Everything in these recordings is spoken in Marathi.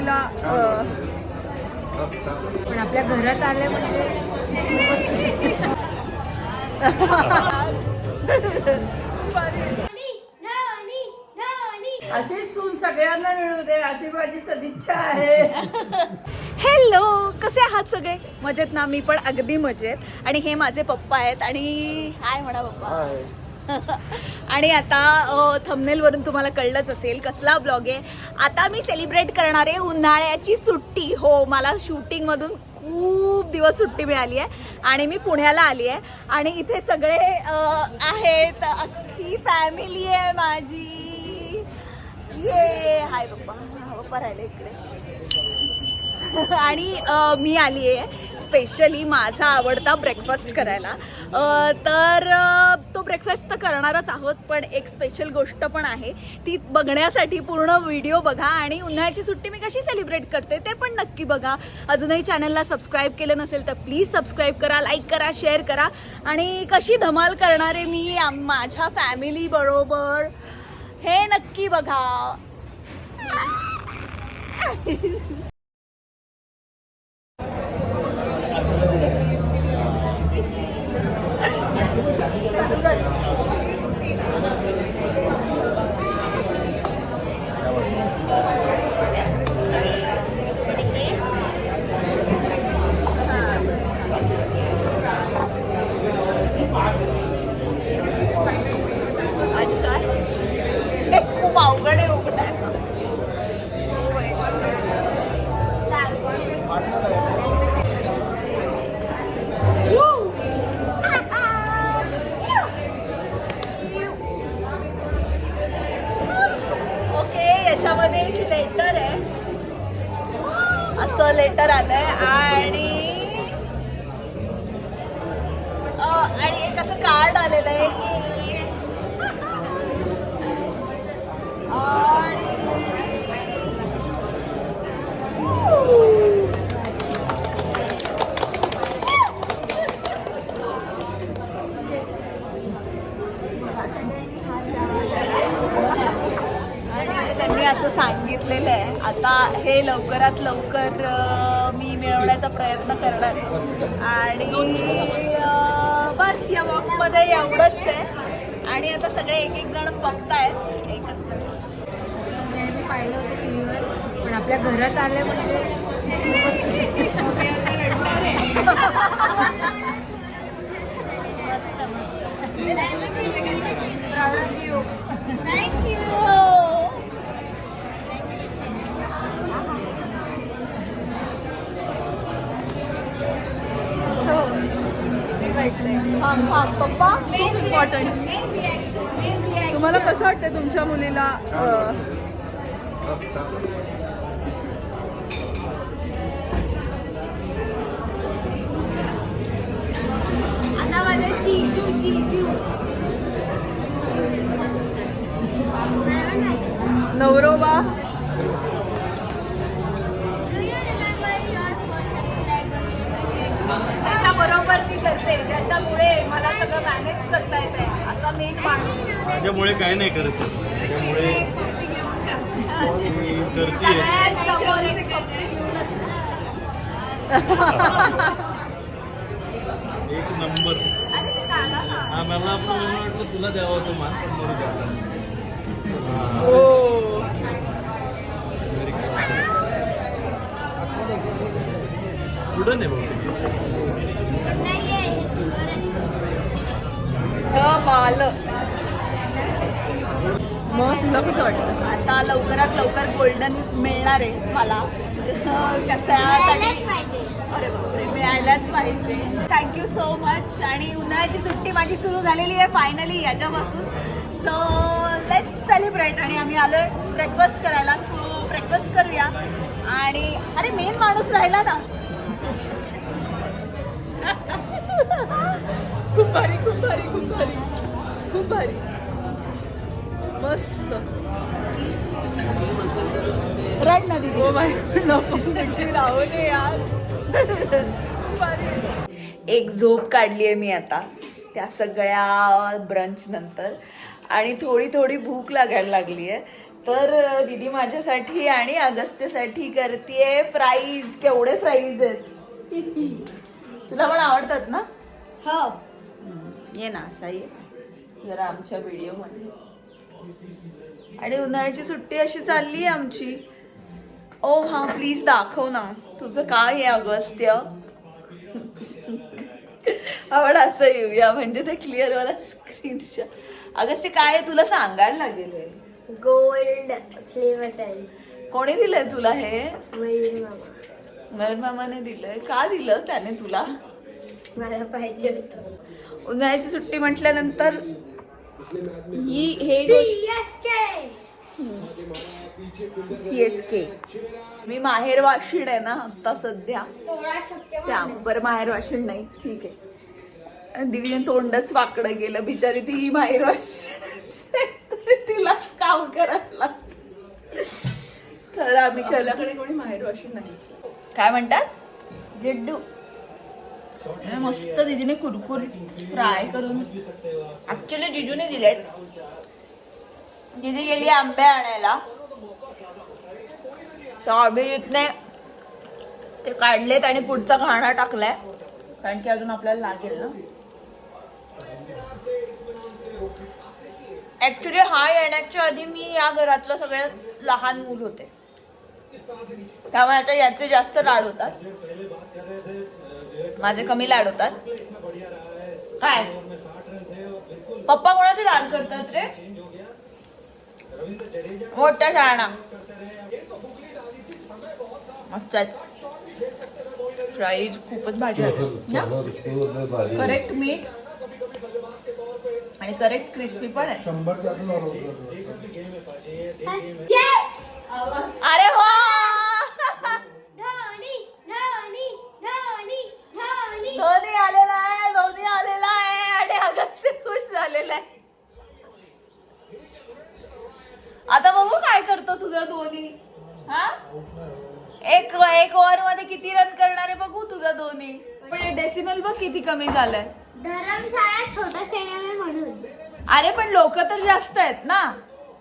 मुलीला अ, पण आपल्या घरात आले म्हणजे अशीच सून सगळ्यांना मिळू दे अशी माझी सदिच्छा आहे. हॅलो कसे आहात सगळे? मजेत ना? मी पण अगदी मजेत. आणि हे माझे पप्पा आहेत आणि हाय म्हणा पप्पा. आणि आता थंबनेल वरून तुम्हाला कळलंच असेल कसला ब्लॉग आहे. आता मी सेलिब्रेट करणार आहे उन्हाळ्याची सुट्टी. हो मला शूटिंग मधून खूप दिवस सुट्टी मिळाली आहे आणि मी पुण्याला आली आहे. आणि इथे सगळे आहेत. अख्खी फॅमिली आहे माझी. ये हाय पप्पा. हा, पप्पा राहिले इकडे. आणि मी आली आहे. स्पेशली माझा आवडता ब्रेकफास्ट करायला. तर तो ब्रेकफास्ट तर करणारच आहोत पण एक स्पेशल गोष्ट पण आहे. ती बघण्यासाठी पूर्ण व्हिडिओ बघा आणि उन्हाळ्याची सुट्टी मी कशी सेलिब्रेट करते ते पण नक्की बघा. अजूनही चॅनलला सबस्क्राईब केलं नसेल तर प्लीज सबस्क्राईब करा लाईक करा शेअर करा. आणि कशी धमाल करणारे मी माझ्या फॅमिली बरोबर. हे नक्की बघा. आलेलं आहे. आणि त्यांनी असं सांगितलेलं आहे. आता हे लवकरात लवकर मी मिळवण्याचा प्रयत्न करणार आहे. आणि या बॉक्समध्ये एवढंच आहे. आणि आता सगळे एक एक जण बघतायत. एकच. असं नेहमी पाहिलं होतं टी व्हीवर पण आपल्या घरात आले म्हणजे मस्त मस्त. थँक्यू थँक्यू थांब थांब पप्पा खूप इम्पॉर्टंट तुम्हाला कसं वाटतं तुमच्या मुलीला नवरोबा? त्याच्याबरोबर मी करते. त्याच्यामुळे मला सगळं मॅनेज करता येत आहे. असा मेन माणूस. माझ्यामुळे काय नाही करत त्यामुळे मी करते. सगळ्यांसमोर एक कपडे घेऊन असते. एक नंबर. अरे ते काढा ना. हा मला पण मला वाटलं तुला द्यावा तो मान पण मरू द्या हो. कुठं नाही कमाल मग तुला कसं वाटतं? आता लवकरात लवकर गोल्डन मिळणार आहे मला. अरे बापरे मिळायलाच पाहिजे. थँक्यू सो मच आणि उन्हाळ्याची सुट्टी माझी सुरू झालेली आहे फायनली याच्यापासून. सो लेट सेलिब्रेट आणि आम्ही आलोय ब्रेकफास्ट करायला. सो ब्रेकफास्ट करूया. आणि अरे मेन माणूस राहिला ना. खूप भारी खूप भारी खूप भारी. खूप भारी. मस्त. राईट ना दीदी? नको म्हणजे राहू दे यार. एक झोप काढली आहे मी आता त्या सगळ्या ब्रंच नंतर. आणि थोडी थोडी भूक लागायला लागली आहे. तर दीदी माझ्यासाठी आणि अगस्त्यसाठी करते प्राईज केवढे प्राईज आहेत? तुला पण आवडतात ना? हो. ये ना असा ये जरा आमच्या व्हिडिओमध्ये आणि उन्हाळ्याची सुट्टी अशी चालली आहे आमची. ओ हा प्लीज दाखव ना. तुझं काय आहे अगस्त्य? आपण असं येऊया. म्हणजे ते क्लिअर वाला स्क्रीनशॉट अगस्त्य काय आहे तुला सांगायला लागेल? हे. गोल्ड फ्लेवर कोणी दिलंय तुला हे? मामा. मयूर मामाने दिलंय. का दिलं त्याने तुला? मला पाहिजे होतं. उन्हाळ्याची सुट्टी म्हटल्यानंतर ही हे गोष्ट सी एस के. मी माहेर वाशिण आहे ना आता सध्या. त्या बरं माहेर वाशिण नाही. ठीक आहे. आणि दिवीने तोंडच वाकडं गेलं. बिचारी ती माहेर वाशिण तिलाच काम करायला. तर आम्ही आपल्याकडे कोणी माहेर वाशिण नाही काय म्हणतात? जिड्डू. मस्त दीदीने कुरकुरीत फ्राय करून. ऍक्च्युली जिजूने दिलेत. दीदी गेली आंबे आणायला. अभिजितने ते काढलेत आणि पुढचा घाणा टाकलाय. कारण की अजून आपल्याला लागेल ना. ऍक्च्युली हा येण्याच्या आधी मी या घरातलं सगळ्यात लहान मूल होते. त्यामुळे आता याचे जास्त लाड होतात. माझे कमी लाड होतात. काय? पप्पा कोणाचे लाड करतात रे? मोठ्या शाळा मस्त आहेत. फ्राईज खूपच भाजी आहे करेक्ट मीठ आणि करेक्ट क्रिस्पी पण आहे. अरे वा धोनी धोनी धोनी धोनी धोनी आलेला आहे धोनी आलेला आहे आणि अगस्त्य खुश झालेला आहे आता बघू काय करतो तुझा धोनी हा एक एक ओव्हरमध्ये किती रन करणार आहे बघू तुझा धोनी. पण डेसिमल बघ किती कमी झालंय. धरमशाळा छोटा स्टेडियम आहे म्हणून. अरे पण लोक तर जास्त आहेत ना.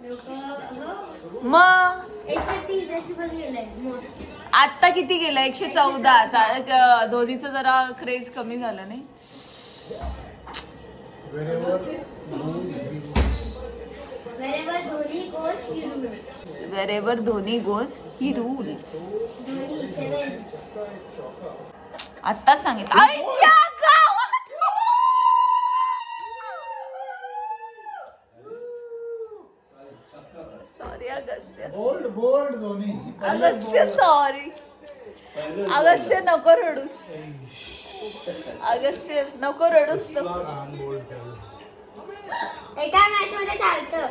लोक हो. मग? एकशे तीस डेसिबल गेलंय मोस्ट आता किती गेलं एकशे चौदा. धोनीचं जरा क्रेज कमी झालं नाही? Wherever Dhoni goes he rules wherever Dhoni goes he seven आत्ताच सांगितलं. आईच्या गावात! Sorry Agastya. Bold bold Agastya sorry Agastya नको रडूस. अगस्त्य नको रडूस तो. एका मॅच मध्ये चालतं.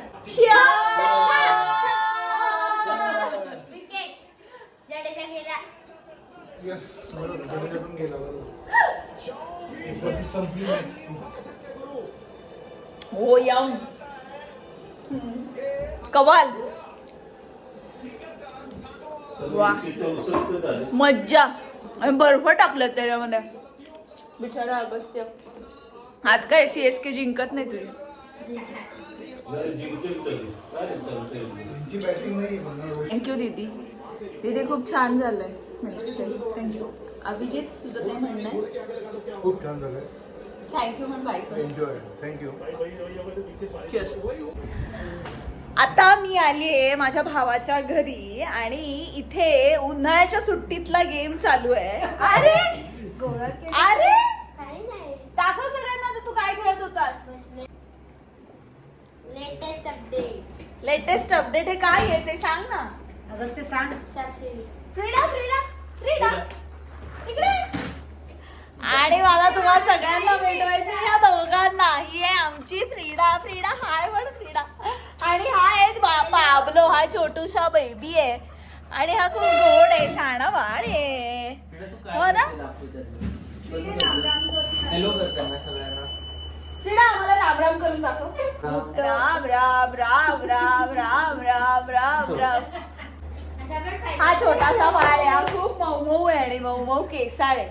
यस बरोबर. जडेजा पण गेला बरोबर. एकदाची संपली मॅच ती. हो यम. कमाल वा. मज्जा. आणि बर्फ टाकलं त्याच्यामध्ये. बिचारा अगस्त्य. आज काय सी एस के जिंकत नाही तुझी? त्यांची बॅटिंग नाही म्हणणार रोहित. थँक्यू दीदी. दीदी खूप छान झालंय मिल्कशेक थँक्यू अभिजित तुझं काही म्हणणं आहे? खूप छान झालं थँक्यू म्हण एन्जॉय थँक्यू आता मी आली आहे माझ्या भावाच्या घरी आणि इथे उन्हाळ्याच्या सुट्टीतला गेम चालू आहे. अरे! अरे! काही नाही. दाखव सगळ्यांना तू काय खेळत होतास? लेटेस्ट अपडेट लेटेस्ट अपडेट हे काय आहे ते सांग ना. अगस्त्य सांग. सबसिडी फ्रीडा फ्रीडा फ्रीडा इकडे. आणि मला तुम्हाला सगळ्यांना भेटवायचं या दोघांना. ही आहे आमची फ्रीडा फ्रीडा हाय पण फ्रीडा आणि हा आहे बा- पाबलो हा छोटूसा बेबी आहे. आणि हा खूप गोड आहे शाणा बाळ आहे. हो ना? हॅलो करताना सगळ्यांना. फ्रीडा आम्हाला राम राम करून दाखव. राम राम राम राम राम राम राम राम. हा छोटासा बाळ आहे हा. खूप मऊ मऊ आहे आणि मऊ मऊ केसाळ आहे.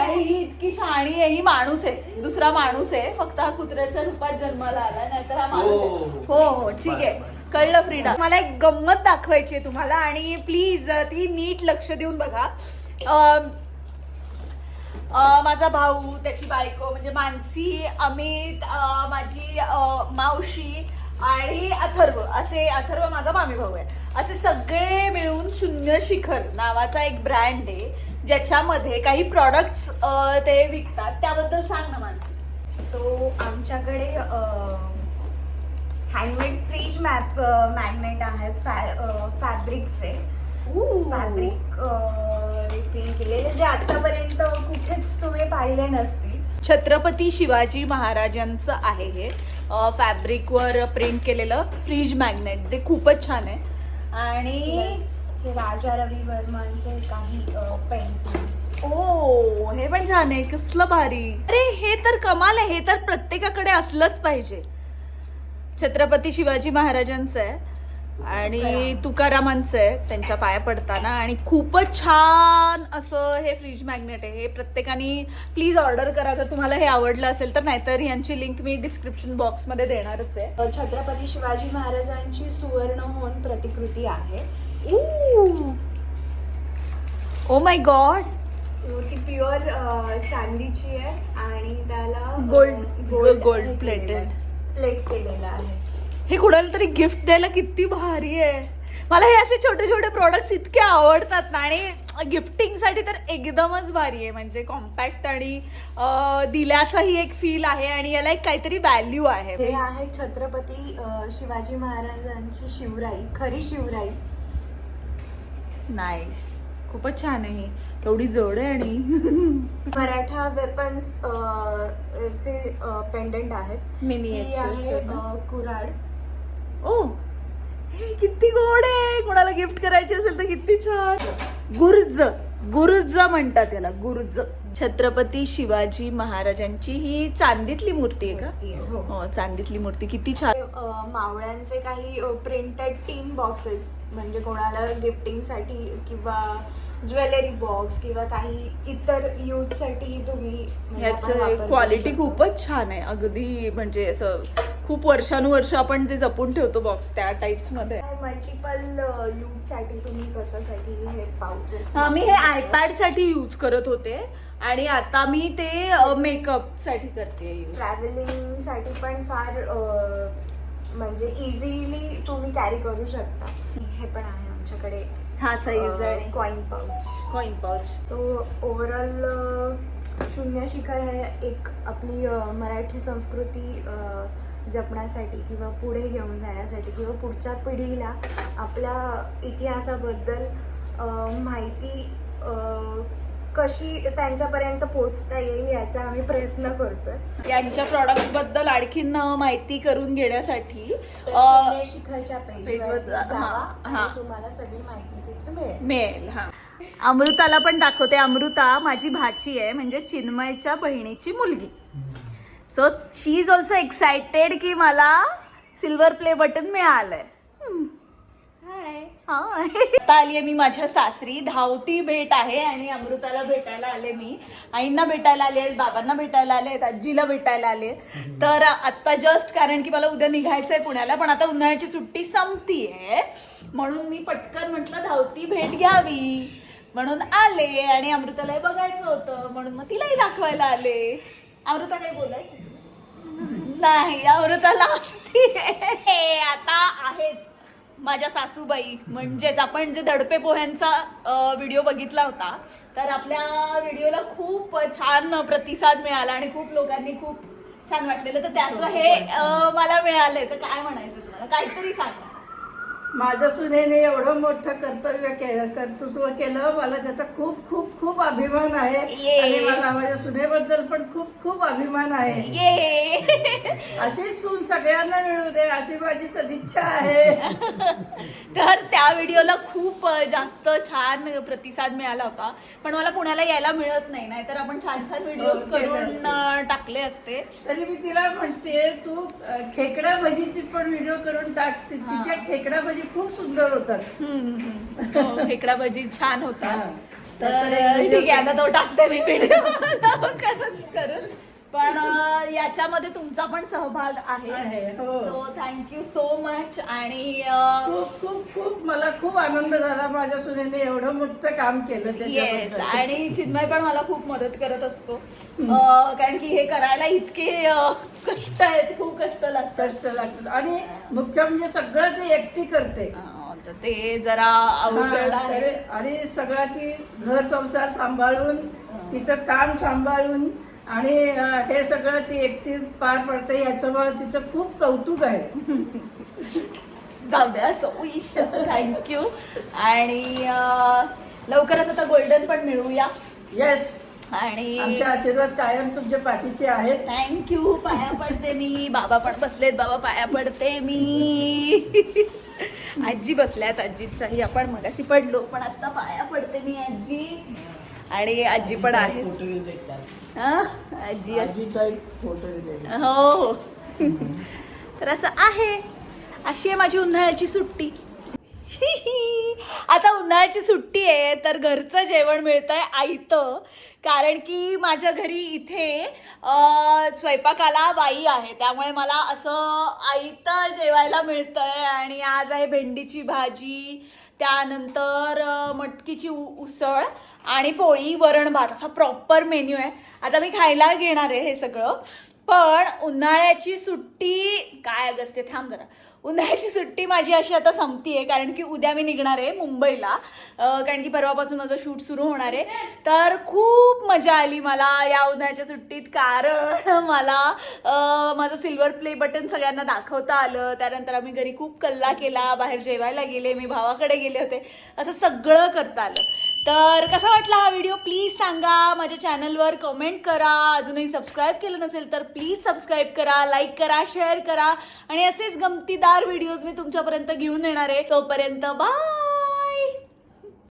आणि ही इतकी शाणी आहे ही माणूस आहे. दुसरा माणूस आहे. फक्त हा कुत्र्याच्या रूपात जन्माला आला नाहीतर हा माणूस आहे. हो. हो हो. ठीक आहे. कळलं फ्रीडा? मला एक गंमत दाखवायची आहे तुम्हाला आणि प्लीज ती नीट लक्ष देऊन बघा. अं, माझा भाऊ त्याची बायको म्हणजे मानसी अमित माझी मावशी आणि अथर्व. असे अथर्व माझा मामी भाऊ आहे. असे सगळे मिळून शून्य शिखर नावाचा एक ब्रँड आहे ज्याच्यामध्ये काही प्रॉडक्ट्स ते विकतात. त्याबद्दल सांग ना मानसी. सो आमच्याकडे हँडमेड फ्रीज मॅप मॅग्नेट आहेत फॅब्रिकचे फॅब्रिक प्रिंट केलेले जे आतापर्यंत कुठेच तुम्ही पाहिले नसतील. छत्रपती शिवाजी महाराजांचं आहे हे. फॅब्रिकवर प्रिंट केलेलं फ्रीज मॅग्नेट ते खूपच छान आहे. आणि राजा रवी वर्मनचे काही पेंटिंग्स ओ हे पण छान आहे. कसलं भारी. अरे हे तर कमाल आहे. हे तर प्रत्येकाकडे असलंच पाहिजे. छत्रपती शिवाजी महाराजांचं आहे. आणि तुकारामांचं आहे त्यांच्या पाया पडताना. आणि खूपच छान असं हे फ्रीज मॅग्नेट आहे. हे प्रत्येकाने प्लीज ऑर्डर करा. जर तुम्हाला हे आवडलं असेल तर नाहीतर यांची लिंक मी डिस्क्रिप्शन बॉक्समध्ये देणारच आहे. छत्रपती शिवाजी महाराजांची सुवर्ण होऊन प्रतिकृती आहे. ओ माय गॉड ती प्युअर चांदीची आहे. आणि त्याला Gold- gold plated. प्लेट केलेलं आहे. हे कुणाला तरी गिफ्ट द्यायला किती भारी आहे. मला हे असे छोटे छोटे प्रोडक्ट्स इतके आवडतात ना आणि गिफ्टिंगसाठी तर एकदमच भारी आहे. म्हणजे कॉम्पॅक्ट आणि दिल्याचाही एक फील आहे आणि याला एक काहीतरी व्हॅल्यू आहे. हे आहे छत्रपती शिवाजी महाराजांची शिवराई खरी शिवराई. नाईस खूपच छान आहे एवढी जड आहे आणि. मराठा वेपन्स चे पेंडंट आहेत. ही आहे कुऱ्हाड. ओ हे किती गोड आहे. कोणाला गिफ्ट करायची असेल तर किती छान. गुर्ज गुर्ज म्हणतात याला गुर्ज. छत्रपती शिवाजी महाराजांची ही चांदीतली मूर्ती आहे का? हो. हो चांदीतली मूर्ती किती छान. मावळ्यांचे काही प्रिंटेड टीन बॉक्सेस म्हणजे कोणाला गिफ्टिंगसाठी किंवा ज्वेलरी बॉक्स किंवा काही इतर यूजसाठी तुम्ही क्वालिटी. खूपच छान आहे. अगदी म्हणजे असं खूप वर्षानुवर्ष आपण जे जपून ठेवतो बॉक्स त्या टाइप्समध्ये. मल्टिपल यूजसाठी तुम्ही कशासाठी हे पाउचेस हा मी हे आयपॅडसाठी यूज करत होते आणि आता मी ते मेकअपसाठी करते. ट्रॅव्हलिंगसाठी पण फार अ, म्हणजे इझिली तुम्ही कॅरी करू शकता. हे पण आहे आमच्याकडे हा साईज आणि coin pouch coin pouch so overall शून्य शिखर हे एक आपली मराठी संस्कृती जपण्यासाठी किंवा पुढे घेऊन जाण्यासाठी किंवा पुढच्या पिढीला आपल्या इतिहासाबद्दल माहिती कशी त्यांच्यापर्यंत पोहोचता येईल याचा आम्ही प्रयत्न करतोय. यांच्या प्रॉडक्ट्सबद्दल आणखीन माहिती करून घेण्यासाठी तुम्हाला सगळी माहिती मिळेल हा. अमृताला पण दाखवते. अमृता माझी भाची आहे म्हणजे चिन्मयच्या बहिणीची मुलगी. So she is also excited की मला सिल्वर प्ले बटन मिळालंय. हाय आता आली आहे मी माझ्या सासरी. धावती भेट आहे आणि अमृताला भेटायला आले मी. आईंना भेटायला आले बाबांना भेटायला आले आजीला भेटायला आले. तर आत्ता जस्ट कारण की मला उद्या निघायचंय पुण्याला पण आता उन्हाळ्याची सुट्टी संपतीये. म्हणून मी पटकन म्हटलं धावती भेट घ्यावी. म्हणून आले आणि अमृताला हे बघायचं होतं. म्हणून मग तिलाही दाखवायला आले. अमृता काही बोलायचं? नाही अमृताला असती हे आता आहेत. माझ्या सासूबाई म्हणजेच आपण जे दडपे पोह्यांचा व्हिडिओ बघितला होता तर आपल्या व्हिडिओला खूप छान प्रतिसाद मिळाला आणि खूप लोकांनी खूप छान वाटलेलं. तर त्याचं हे मला मिळालंय. तर काय म्हणायचं तुम्हाला? काहीतरी सांगा. माझ्या सुनेने एवढं मोठं कर्तव्य केलं कर्तृत्व केलं. मला त्याचा खूप खूप खूप अभिमान आहे. आणि मला माझ्या सुनेबद्दल पण खूप खूप अभिमान आहे. ये. अशी सून सगळ्यांना मिळू दे अशी माझी सदिच्छा आहे. तर त्या व्हिडिओला खूप जास्त छान प्रतिसाद मिळाला होता. पण मला पुण्याला यायला मिळत नाही नाहीतर आपण छान छान व्हिडिओ हो, करून टाकले असते. तरी मी तिला म्हणते तू खेकडा भजीची पण व्हिडिओ करून टाक. तिच्या खेकडा भजी खूप सुंदर होतात. हो, खेकडा भजी छान होता. तर ठीक आहे आता तो टाकते मी व्हिडिओ करून करून पण याच्यामध्ये तुमचा पण सहभाग आहे. सो थँक्यू सो मच आणि खूप खूप खूप मला खूप आनंद झाला माझ्या सुनेने एवढं मोठं काम केलं येस आणि चिन्मय पण मला खूप मदत करत असतो. कारण की हे करायला इतके कष्ट आहेत खूप कष्ट लागतात. कष्ट लागतात. आणि मुख्य म्हणजे सगळं ती एकटी करते. ते जरा अवघड आहे. आणि सगळं ती घर संसार सांभाळून तिचं काम सांभाळून आणि हे सगळं ती एकटी पार पडते याच्यामुळे तिचं खूप कौतुक आहे. जाऊ द्या सो विश थँक्यू आणि अं, लवकरच आता गोल्डन पण मिळूया. येस आणि आमचे आशीर्वाद कायम तुमच्या पाठीशी आहेत. थँक्यू पाया पडते मी. बाबा पण बसलेत. बाबा पाया पडते मी. आजी बसल्यात. आजीचाही आपण मगाशी पडलो पण आता पाया पडते मी आजी. आणि आजी पण आहे हा? आजी. हो हो. तर असं आहे. अशी आहे माझी उन्हाळ्याची सुट्टी. आता उन्हाळ्याची सुट्टी आहे तर घरचं जेवण मिळतंय आयतं कारण की माझ्या घरी इथे स्वयंपाकाला बाई आहे. त्यामुळे मला असं आयतं जेवायला मिळतंय. आणि आज आहे भेंडीची भाजी त्यानंतर मटकीची उसळ. आणि पोळी वरण भात असा प्रॉपर मेन्यू आहे. आता मी खायला घेणार आहे हे सगळं. पण उन्हाळ्याची सुट्टी काय अगस्ते थांब जरा. उन्हाळ्याची सुट्टी माझी अशी आता संपती आहे कारण की उद्या मी निघणार आहे मुंबईला. कारण की परवापासून माझं शूट सुरू होणार आहे. तर खूप मजा आली मला या उन्हाळ्याच्या सुट्टीत कारण मला माझं सिल्वर प्ले बटन सगळ्यांना दाखवता आलं. त्यानंतर आम्ही घरी खूप कल्ला केला बाहेर जेवायला गेले मी भावाकडे गेले होते. असं सगळं करता आलं. तर कसा वाटला हा व्हिडिओ प्लीज सांगा. माझ्या चॅनलवर कमेंट करा. अजूनही सबस्क्राईब केलं नसेल तर प्लीज सबस्क्राईब करा लाईक करा शेअर करा. आणि असेच गमतीदार व्हिडिओज मी तुमच्यापर्यंत घेऊन येणार आहे. तोपर्यंत बाय